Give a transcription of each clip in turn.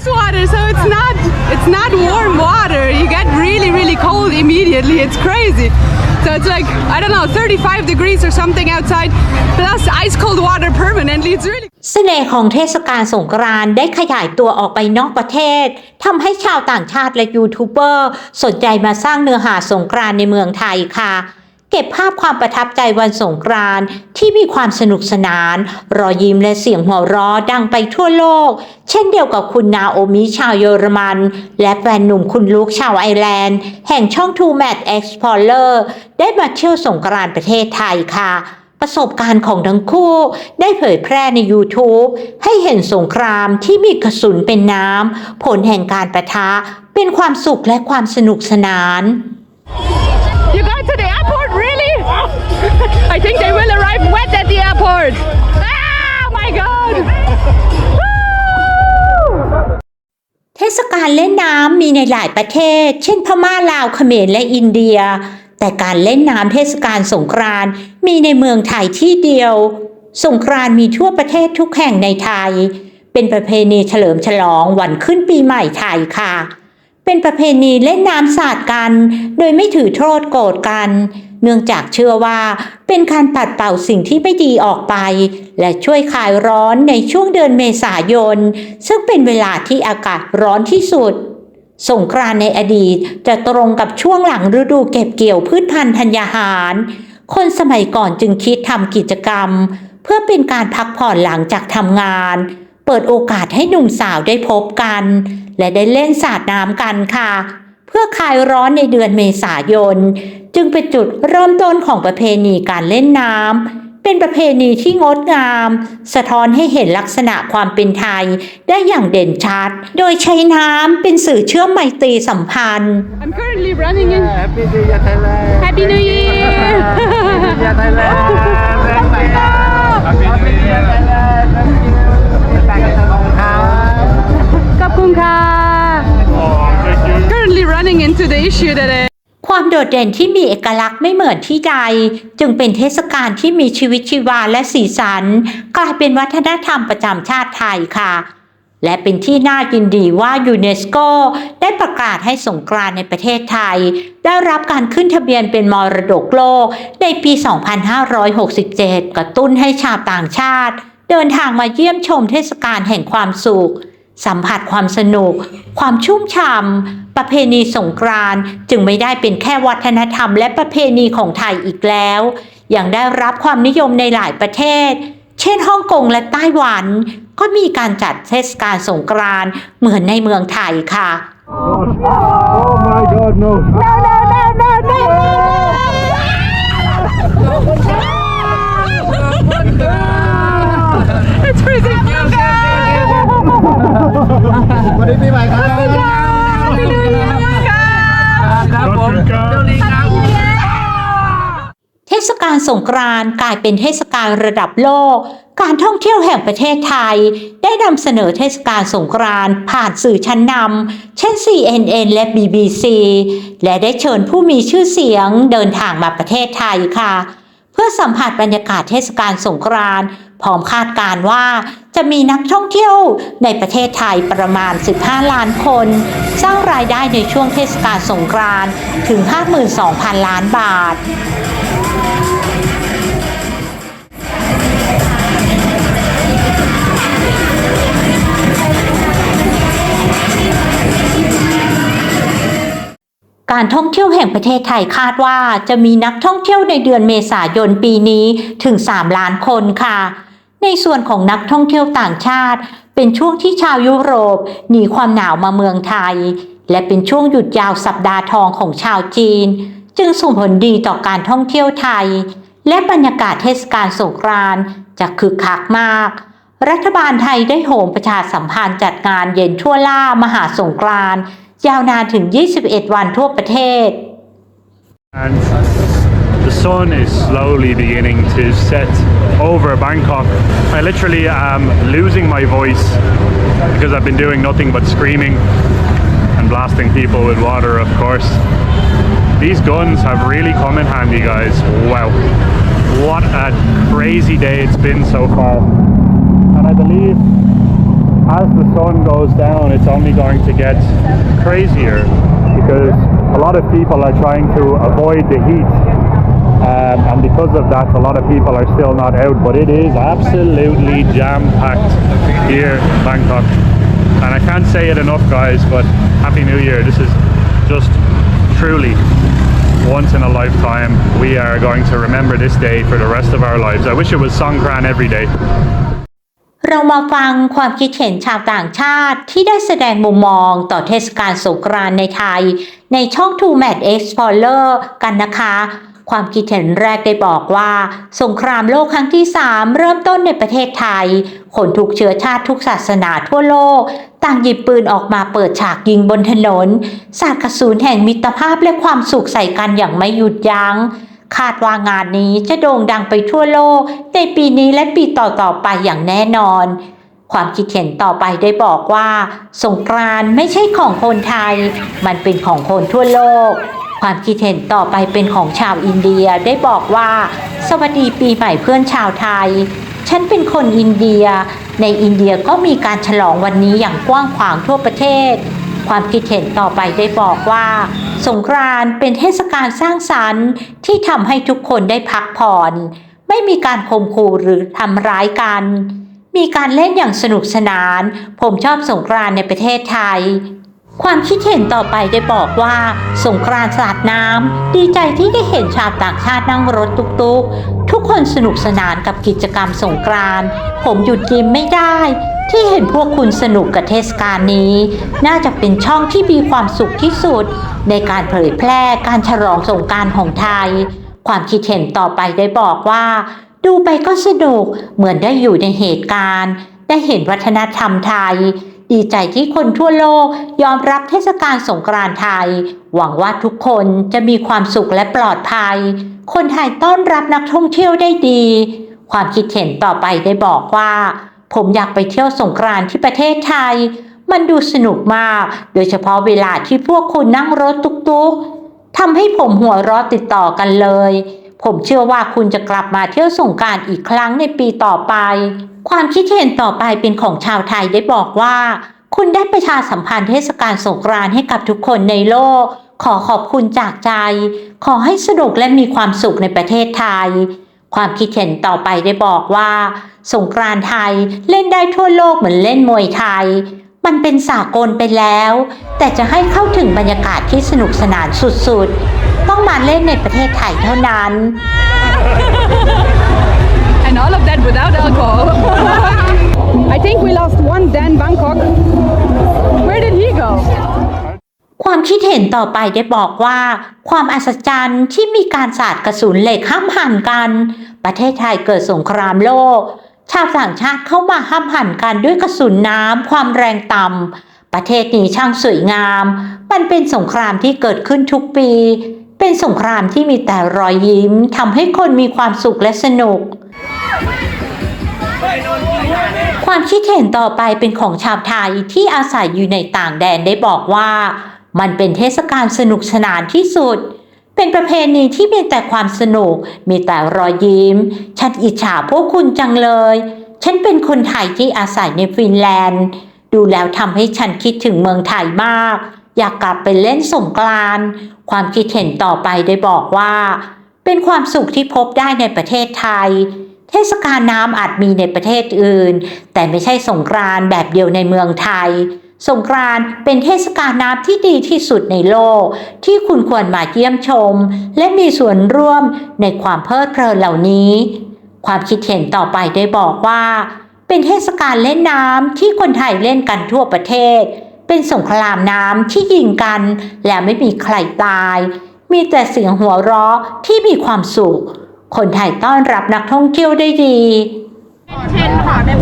ice water, so it's not it's not warm water. You get really really cold immediately. It's crazy. So it's like I don't know, 35 degrees or something outside, plus ice cold water permanently. It's really เสน่ห์ของเทศกาลสงกรานต์ได้ขยายตัวออกไปนอกประเทศทำให้ชาวต่างชาติและยูทูบเบอร์สนใจมาสร้างเนื้อหาสงกรานต์ในเมืองไทยค่ะ เก็บภาพความประทับใจวันสงกรานต์ที่มีความสนุกสนาน รอยยิ้มและเสียงหัวเราะดังไปทั่วโลก เช่นเดียวกับคุณนาโอมิชาวเยอรมัน และแฟนหนุ่มคุณลูกชาวไอร์แลนด์ แห่งช่อง Two Mad Explorer ได้มาเที่ยวสงกรานต์ประเทศไทยค่ะประสบการณ์ของทั้งคู่ได้เผยแพร่ใน YouTube ให้เห็นสงครามที่มีกระสุนเป็นน้ำ ผลแห่งการประทะ เป็นความสุขและความสนุกสนาน I think they will arrive wet at the airport. Ah, my god! เทศกาลเล่นน้ำมีในหลายประเทศ เช่นพม่าลาวเขมรและอินเดีย แต่การเล่นน้ำเทศกาลสงกรานต์มีในเมืองไทยที่เดียว สงกรานต์มีทั่วประเทศทุกแห่งในไทย เป็นประเพณีเฉลิมฉลองวันขึ้นปีใหม่ไทยค่ะ เป็นประเพณีเล่นน้ำสาดกัน โดยไม่ถือโทษโกรธกัน เนื่องจากเชื่อว่าเป็นการปัดเป่าสิ่งที่ไม่ดีออกไป และช่วยคลายร้อนในช่วงเดือนเมษายน ซึ่งเป็นเวลาที่อากาศร้อนที่สุดสงกรานในอดีตจะตรงกับช่วงหลังฤดูเก็บเกี่ยวพืชพันธุ์ธัญญาหาร คนสมัยก่อนจึงคิดทำกิจกรรม เพื่อเป็นการพักผ่อนหลังจากทำงาน เปิดโอกาสให้หนุ่มสาวได้พบกัน และได้เล่นสาดน้ำกันค่ะ เพื่อคลายร้อนในเดือนเมษายน จึงเป็นจุดเริ่มต้นของประเพณีการเล่นน้ำเป็นประเพณีที่งดงาม สะท้อนให้เห็นลักษณะความเป็นไทยได้อย่างเด่นชัด โดยใช้น้ำเป็นสื่อเชื่อมไมตรีสัมพันธ์ I'm currently running in. Happy New Year Thailand Happy New Year! Happy New Year Thailand Happy New Year Thailand Currently running into the issue that I ความโดดเด่นที่มีเอกลักษณ์ไม่เหมือนที่ใด จึงเป็นเทศกาลที่มีชีวิตชีวาและสีสัน กลายเป็นวัฒนธรรมประจำชาติไทยค่ะ และเป็นที่น่ายินดีว่ายูเนสโกได้ประกาศให้สงกรานต์ในประเทศไทย ได้รับการขึ้นทะเบียนเป็นมรดกโลกในปี 2567 กระตุ้นให้ชาวต่างชาติ เดินทางมาเยี่ยมชมเทศกาลแห่งความสุข สัมผัสความสนุก ความชุ่มฉ่ำประเพณีสงกรานต์จึงไม่ได้เป็นแค่วัฒนธรรมและประเพณีของไทยอีกแล้ว ยังได้รับความนิยมในหลายประเทศ เช่นฮ่องกงและไต้หวัน ก็มีการจัดเทศกาลสงกรานต์เหมือนในเมืองไทยค่ะ Oh my god no no วันนี้ปีใหม่ครับ Happy New Year! ครับผมสวัสดีครับเทศกาลสงกรานต์กลายเป็นเทศกาลระดับโลก การท่องเที่ยวแห่งประเทศไทย ได้นำเสนอเทศกาลสงกรานต์ผ่านสื่อชั้นนำเช่น CNN และ BBC และได้เชิญผู้มีชื่อเสียงเดินทางมาประเทศไทยค่ะ เพื่อสัมผัสบรรยากาศเทศกาลสงกรานต์พร้อมคาดการณ์ว่า จะมีนักท่องเที่ยวในประเทศไทยประมาณ 15 ล้านคน สร้างรายได้ในช่วงเทศกาลสงกรานต์ถึง 52,000 ล้านบาทการท่องเที่ยวแห่งประเทศไทยคาดว่าจะมีนักท่องเที่ยวในเดือนเมษายนปีนี้ถึง 3 ล้านคนค่ะ ในส่วนของนักท่องเที่ยวต่างชาติ เป็นช่วงที่ชาวยุโรปหนีความหนาวมาเมืองไทย และเป็นช่วงหยุดยาวสัปดาห์ทองของชาวจีน จึงส่งผลดีต่อการท่องเที่ยวไทย และบรรยากาศเทศกาลสงกรานต์จะคึกคักมาก รัฐบาลไทยได้โหมประชาสัมพันธ์จัดงานเย็นทั่วล่ามหาสงกรานต์ยาวนานถึง 21 วันทั่วประเทศ the sun is slowly beginning to set over Bangkok. I literally am losing my voice because I've been doing nothing but screaming and blasting people with water, of course. These guns have really come in handy, guys. Wow. What a crazy day it's been so far. And I believe as the sun goes down, it's only going to get crazier because a lot of people are trying to avoid the heat. Um, and because of that, a lot of people are still not out. But it is absolutely jam packed here in Bangkok. And I can't say it enough, guys, but Happy New Year. This is just truly once in a lifetime. We are going to remember this day for the rest of our lives. I wish it was Songkran every day. เรามาฟังความคิดเห็นชาวต่างชาติที่ได้แสดงมุมมองต่อเทศกาลสงกรานต์ในไทย ในช่อง Two Mad Explorer กันนะคะ ความคิดเห็นแรกได้บอกว่า สงครามโลกครั้งที่ 3 เริ่มต้นในประเทศไทย คนทุกเชื้อชาติทุกศาสนาทั่วโลก ต่างหยิบปืนออกมาเปิดฉากยิงบนถนน สาดกระสุนแห่งมิตรภาพและความสุขใส่กันอย่างไม่หยุดยัง้งคาดว่างานนี้จะโด่งดังไปทั่วโลก ในปีนี้และปีต่อๆไปอย่างแน่นอน ความคิดเห็นต่อไปได้บอกว่า สงกรานต์ไม่ใช่ของคนไทย มันเป็นของคนทั่วโลก ความคิดเห็นต่อไปเป็นของชาวอินเดียได้บอกว่า สวัสดีปีใหม่เพื่อนชาวไทย ฉันเป็นคนอินเดีย ในอินเดียก็มีการฉลองวันนี้อย่างกว้างขวางทั่วประเทศ ความคิดเห็นต่อไปได้บอกว่า สงกรานต์เป็นเทศกาลสร้างสรรค์ ที่ทำให้ทุกคนได้พักผ่อน ไม่มีการข่มขู่หรือทำร้ายกัน มีการเล่นอย่างสนุกสนาน ผมชอบสงกรานต์ในประเทศไทย ความคิดเห็นต่อไปได้บอกว่า สงกรานต์สาดน้ำดีใจที่ได้เห็นชาวต่างชาตินั่งรถตุกๆ ทุกคนสนุกสนานกับกิจกรรมสงกรานต์ผมหยุดยิ้มไม่ได้ ที่เห็นพวกคุณสนุกกับเทศกาลนี้ น่าจะเป็นช่องที่มีความสุขที่สุด ในการเผยแพร่การฉลองสงกรารของไทย ความคิดเห็นต่อไปได้บอกว่า ดูไปก็สนุกเหมือนได้อยู่ในเหตุการณ์ ได้เห็นวัฒนธรรมไทย ดีใจที่คนทั่วโลกยอมรับเทศกาลสงกรานต์ไทย หวังว่าทุกคนจะมีความสุขและปลอดภัย คนไทยต้อนรับนักท่องเที่ยวได้ดี ความคิดเห็นต่อไปได้บอกว่า ผมอยากไปเที่ยวสงกรานต์ที่ประเทศไทย มันดูสนุกมาก โดยเฉพาะเวลาที่พวกคุณนั่งรถตุกๆทำให้ผมหัวเราะติดต่อกันเลย ผมเชื่อว่าคุณจะกลับมาเที่ยวสงการอีกครั้งในปีต่อไป ความคิดเห็นต่อไปเป็นของชาวไทยได้บอกว่า คุณได้ประชาสัมพันธ์เทศกาลสงกรานต์ให้กับทุกคนในโลก ขอขอบคุณจากใจ ขอให้สนุกและมีความสุขในประเทศไทย ความคิดเห็นต่อไปได้บอกว่า สงกรานต์ไทยเล่นได้ทั่วโลกเหมือนเล่นมวยไทยมันเป็นสากลไปแล้ว แต่จะให้เข้าถึงบรรยากาศที่สนุกสนานสุดๆ ต้องมาเล่นในประเทศไทยเท่านั้น And all of that without alcohol. I think we lost one Dan Bangkok. Where did he go? ความคิดเห็นต่อไปได้บอกว่า ความอัศจรรย์ที่มีการสาดกระสุนเหล็กห้ามหันกัน ประเทศไทยเกิดสงครามโลก ชาวต่างชาติเข้ามาห้ามหันกันด้วยกระสุนน้ำความแรงต่ำประเทศนี้ช่างสวยงาม มันเป็นสงครามที่เกิดขึ้นทุกปี เป็นสงครามที่มีแต่รอยยิ้มทำให้คนมีความสุขและสนุก ความคิดเห็นต่อไปเป็นของชาวไทยที่อาศัยอยู่ในต่างแดนได้บอกว่า มันเป็นเทศกาลสนุกสนานที่สุด เป็นประเพณีที่มีแต่ความสนุก มีแต่รอยยิ้ม ฉันอิจฉาพวกคุณจังเลย ฉันเป็นคนไทยที่อาศัยในฟินแลนด์ ดูแล้วทำให้ฉันคิดถึงเมืองไทยมาก อยากกลับไปเล่นสงกรานต์ความคิดเห็นต่อไปได้บอกว่า เป็นความสุขที่พบได้ในประเทศไทย เทศกาลน้ำอาจมีในประเทศอื่น แต่ไม่ใช่สงกรานต์แบบเดียวในเมืองไทย สงกรานต์เป็นเทศกาลน้ำที่ดีที่สุดในโลก ที่คุณควรมาเยี่ยมชม และมีส่วนร่วมในความเพลิดเพลินเหล่านี้ ความคิดเห็นต่อไปได้บอกว่า เป็นเทศกาลเล่นน้ำที่คนไทยเล่นกันทั่วประเทศ เป็นสงครามน้ำที่ยิงกัน และไม่มีใครตาย มีแต่เสียงหัวเราะที่มีความสุข คนไทยต้อนรับนักท่องเที่ยวได้ดี 10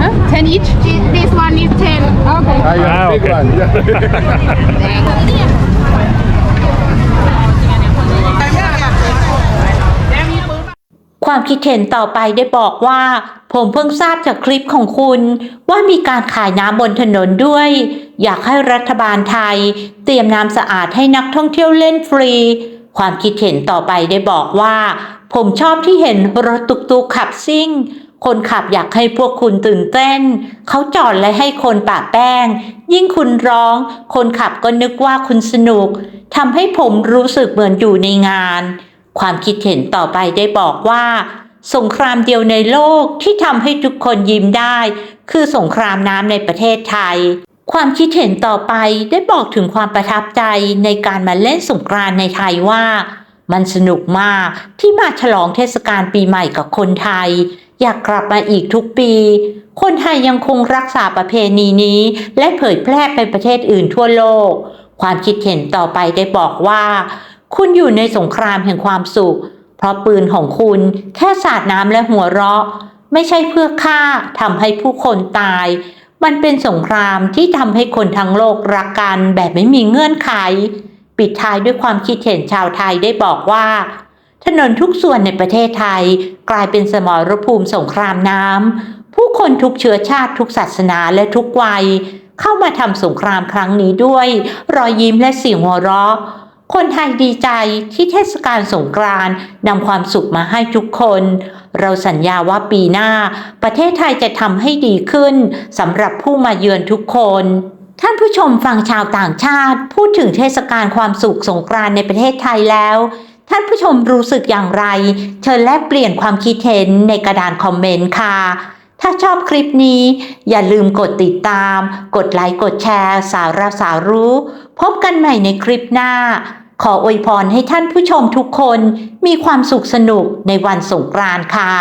Huh? 10 each? This one is 10. Okay. Ah, you have Ah, a big okay. one. Yeah. ความคิดเห็นต่อไปได้บอกว่า ผมเพิ่งทราบจากคลิปของคุณ ว่ามีการขายน้ำบนถนนด้วย อยากให้รัฐบาลไทย เตรียมน้ำสะอาดให้นักท่องเที่ยวเล่นฟรี ความคิดเห็นต่อไปได้บอกว่า ผมชอบที่เห็นรถตุกๆขับซิ่ง คนขับอยากให้พวกคุณตื่นเต้น เขาจอดและให้คนปะแป้ง ยิ่งคุณร้อง คนขับก็นึกว่าคุณสนุกทำให้ผมรู้สึกเหมือนอยู่ในงาน ความคิดเห็นต่อไปได้บอกว่า สงครามเดียวในโลกที่ทำให้ทุกคนยิ้มได้ คือสงครามน้ำในประเทศไทย ความคิดเห็นต่อไปได้บอกถึงความประทับใจในการมาเล่นสงกรานในไทยว่า มันสนุกมากที่มาฉลองเทศกาลปีใหม่กับคนไทย อยากกลับมาอีกทุกปี คนไทยยังคงรักษาประเพณีนี้ และเผยแพร่ไปประเทศอื่นทั่วโลก ความคิดเห็นต่อไปได้บอกว่า คุณอยู่ในสงครามแห่งความสุข เพราะปืนของคุณแค่สาดน้ำและหัวเราะ ไม่ใช่เพื่อฆ่าทำให้ผู้คนตาย มันเป็นสงครามที่ทำให้คนทั้งโลกรักกันแบบไม่มีเงื่อนไข ปิดท้ายด้วยความคิดเห็นชาวไทยได้บอกว่า ถนนทุกส่วนในประเทศไทย กลายเป็นสมรภูมิสงครามน้ำผู้คนทุกเชื้อชาติทุกศาสนาและทุกวัย เข้ามาทำสงครามครั้งนี้ด้วย รอยยิ้มและเสียงหัวเราะ คนไทยดีใจที่เทศกาลสงกรานต์นำความสุขมาให้ทุกคน เราสัญญาว่าปีหน้า ประเทศไทยจะทำให้ดีขึ้นสำหรับผู้มาเยือนทุกคนท่านผู้ชมฟังชาวต่างชาติ พูดถึงเทศกาลความสุขสงกรานต์ในประเทศไทยแล้ว ท่านผู้ชมรู้สึกอย่างไร เชิญแลกเปลี่ยนความคิดเห็นในกระดานคอมเมนต์ค่ะ ถ้าชอบคลิปนี้ อย่าลืมกดติดตาม กดไลค์กดแชร์ สาระสารู้ พบกันใหม่ในคลิปหน้า ขออวยพรให้ท่านผู้ชมทุกคนมีความสุขสนุกในวันสงกรานต์ค่ะ